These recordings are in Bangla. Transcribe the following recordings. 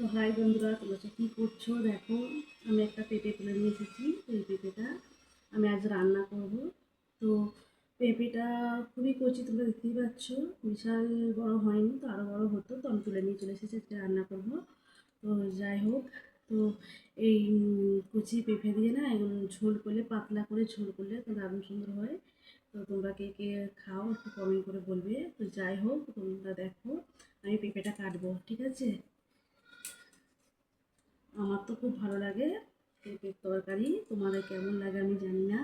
তো হাই বন্ধুরা, তোমরা কী করছ? দেখো, আমি একটা পেঁপে তুলে নিয়ে এসেছি। এই পেঁপেটা আমি আজ রান্না করব। তো পেঁপেটা খুবই কচি, তোমরা দেখতেই পাচ্ছ। বিশাল বড় হয়নি, তো আরও বড় হতো, তো আমি তুলে নিয়ে চলে এসেছি, আজকে রান্না করব। তো যাই হোক, তো এই কচি পেঁপে দিয়ে না, এগুলো ঝোল করলে, পাতলা করে ঝোল করলে তো দারুণ সুন্দর হয়। তো তোমরা কে কে খাও, একটু কমেন্ট করে বলবে। তো যাই হোক, তোমরা দেখো, আমি পেঁপেটা কাটবো, ঠিক আছে? তো খুব ভালো লাগে পেঁপের তরকারি। তোমাদের কেমন লাগে আমি জানি না,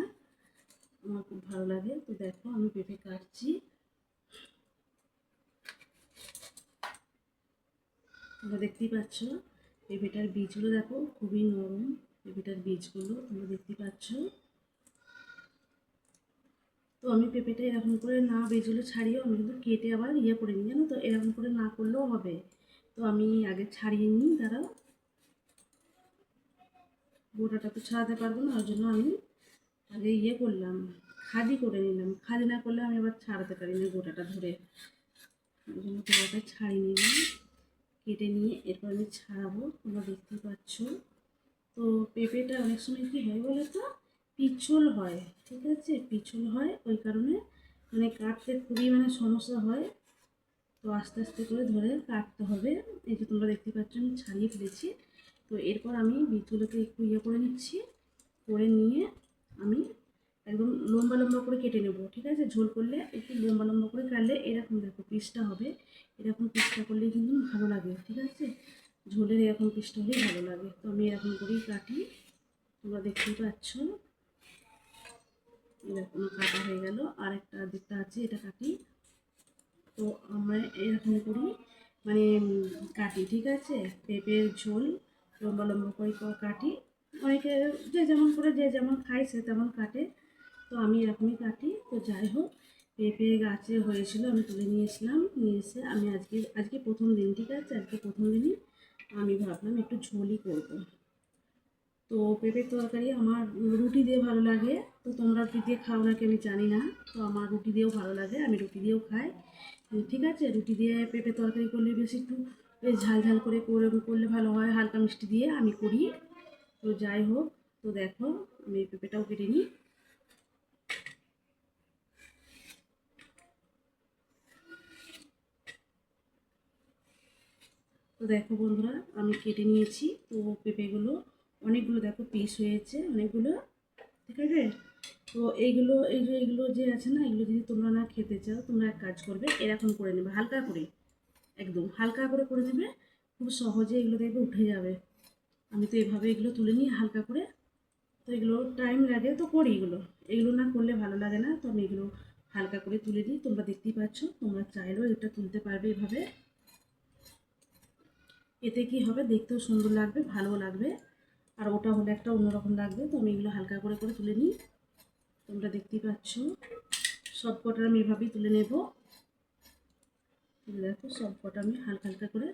আমার খুব ভালো লাগে। তো দেখো, আমি পেঁপে কাটছি। তোমরা দেখতেই পাচ্ছ, পেঁপেটার বীজগুলো দেখো, খুবই নরম পেঁপেটার বীজগুলো, তোমরা দেখতেই পাচ্ছ। তো আমি পেঁপেটা এরকম করে না বীজগুলো ছাড়িয়েও আমি কিন্তু কেটে আবার ইয়ে করে নিই, জানো তো? এরকম করে না করলেও হবে। তো আমি আগে ছাড়িয়ে নিই, দাঁড়াও। গোটাটা তো ছাড়াতে পারব না, ওই জন্য আমি আগে ইয়ে করলাম, খাদি করে নিলাম। খাদি না করলে আমি আবার ছাড়াতে পারি না গোটাটা ধরে। ওই জন্য গোটাটা ছাড়িয়ে নিলাম, কেটে নিয়ে এরপর আমি ছাড়াবো। তোমরা দেখতে পাচ্ছ। তো পেঁপেটা অনেক সময় কী হয় বলো তো? পিছল হয়, ঠিক আছে? পিছল হয়, ওই কারণে মানে কাটতে খুবই মানে সমস্যা হয়। তো আস্তে আস্তে করে ধরে কাটতে হবে। এই যে তোমরা দেখতে পাচ্ছ, আমি ছাড়িয়ে ফেলেছি। তো এরপর আমি বীজগুলোকে একটু ইয়ে করে নিচ্ছি, করে নিয়ে আমি একদম লম্বা লম্বা করে কেটে নেব, ঠিক আছে? ঝোল করলে একটু লম্বা লম্বা করে কাটলে এরকম দেখো পিসটা হবে। এরকম পিসটা করলেই কিন্তু ভালো লাগে, ঠিক আছে? ঝোলের এরকম পিসটা হলেই ভালো লাগে। তো আমি এরকম করেই কাটি। তোমরা দেখতেই পাচ্ছ। এরকম কাটা হয়ে গেল। আর একটা দিকটা আছে, এটা কাটি। তো আমরা এরকম করি মানে কাটি, ঠিক আছে? পেঁপের ঝোল লম্বা লম্বা করে কাটি। অনেকে যে যেমন করে, যে যেমন খায়, সে তেমন কাটে। তো আমি এরকমই কাটি। তো যাই হোক, পেঁপে গাছে হয়েছিল, আমি তুলে নিয়েছিলাম নিয়ে এসে আমি আজকে আজকে প্রথম দিন, ঠিক আছে? আজকে প্রথম দিনই আমি ভাবলাম একটু ঝোলই করব। তো পেঁপের তরকারি আমার রুটি দিয়ে ভালো লাগে। তো তোমরা রুটি দিয়ে খাও নাকি আমি জানি না। তো আমার রুটি দিয়েও ভালো লাগে, আমি রুটি দিয়েও খাই। ঠিক আছে? রুটি দিয়ে পেঁপে তরকারি করলে বেশি একটু বেশ ঝাল ঝাল করে করে করলে ভালো হয়, হালকা মিষ্টি দিয়ে আমি করি। তো যাই হোক, তো দেখো আমি পেঁপেটাও কেটে নিই। তো দেখো বন্ধুরা, আমি কেটে নিয়েছি তো পেঁপেগুলো। অনেকগুলো দেখো পিস হয়েছে, অনেকগুলো। ঠিক আছে? তো এইগুলো, এই যে এইগুলো যে আছে না, এগুলো যদি তোমরা না খেতে চাও, তোমরা এক কাজ করবে, এরকম করে নেবে, হালকা করে। একদম, হালকা করে করে নেবে খুব সহজে এগুলো দেখবে উঠে যাবে। আমি তো এভাবে এগুলো তুলে নিই হালকা করে, তো এগুলো টাইম লাগে তো করি এগুলো। এগুলো না করলে ভালো লাগে না, তো আমি এগুলো হালকা করে তুলে দিই তোমরা দেখতেই পাচ্ছ, তোমরা চাইলেও এটা তুলতে পারবে এভাবে। এতে কি হবে, দেখতেও সুন্দর লাগবে ভালোও লাগবে। আর ওটা হলে একটা অন্যরকম লাগবে, তো আমি এগুলো হালকা করে করে তুলে নিই। তোমরা দেখতেই পাচ্ছ সব কটা আমি এভাবেই তুলে নেব। দেখো সব কটা আমি হালকা হালকা করে।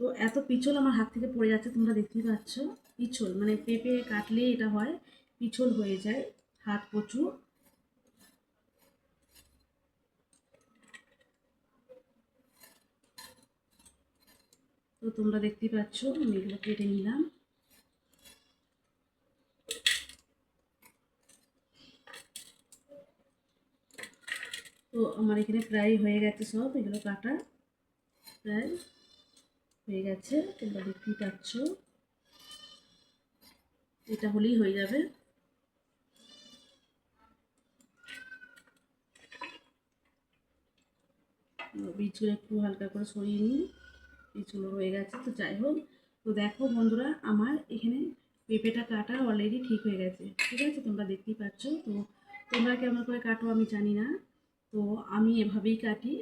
তো এত পিছল আমার হাত থেকে পড়ে যাচ্ছে, তোমরা দেখতেই পাচ্ছ। পিছল মানে পেঁপে কাটলে এটা হয়, পিছল হয়ে যায় হাত প্রচুর। তো তোমরা দেখতেই পাচ্ছ, আমি এগুলো কেটে নিলাম। তো আমার এখানে প্রায় হয়ে গেছে সব, এগুলো কাটা। প্রায় হয়ে গেছে, তোমরা দেখতেই পাচ্ছ। এটা হলেই হয়ে যাবে। বীজগুলো একটু হালকা করে সরিয়ে নিই। বীজগুলো হয়ে গেছে, তো যাই হোক। তো দেখো বন্ধুরা, আমার এখানে পেঁপেটা কাটা অলরেডি ঠিক হয়ে গেছে। ঠিক আছে, তোমরা দেখতেই পাচ্ছ। তো তোমরা কেমন করে কাটো আমি জানি না। তো আমি এভাবেই কাটি।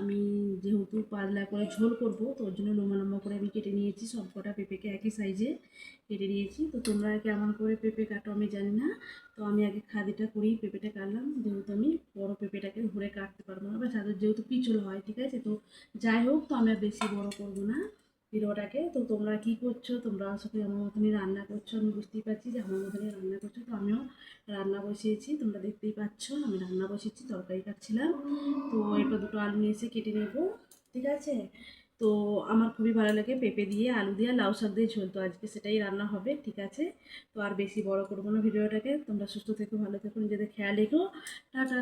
আমি যেহেতু পাতলা করে ঝোল করব, তো ওর জন্য লম্বা লম্বা করে আমি কেটে নিয়েছি। সব কটা পেঁপেকে একই সাইজে কেটে নিয়েছি। তো তোমরা কেমন করে পেঁপে কাটো আমি জানি না। তো আমি আগে খাদিটা করেই পেঁপেটা কাটলাম। যেহেতু আমি বড় পেঁপেটাকে ধরে কাটতে পারব না, বা যাদের যেহেতু পিছল হয়, ঠিক আছে? তো যাই হোক, তো আমি আর বেশি বড় করব না ভিডিওটাকে তো তোমরা কি করছ? তোমরা করি আমার মতনই রান্না করছ, আমি বুঝতেই পারছি যে আমার মতনই রান্না করছ। তো আমিও রান্না বসিয়েছি, তোমরা দেখতেই পাচ্ছ, আমি রান্না বসিয়েছি, তরকারি কাটছিলাম। তো এরপর দুটো আলু নিয়ে এসে কেটে নেব, ঠিক আছে? তো আমার খুবই ভালো লাগে পেঁপে দিয়ে আলু দিয়ে লাউ শাক দিয়ে ঝোল, তো আজকে সেটাই রান্না হবে, ঠিক আছে? তো আর বেশি বড় করব না ভিডিওটাকে, তোমরা সুস্থ থেকো, ভালো থেকো, নিজেদের খেয়াল রেখো, টাটা।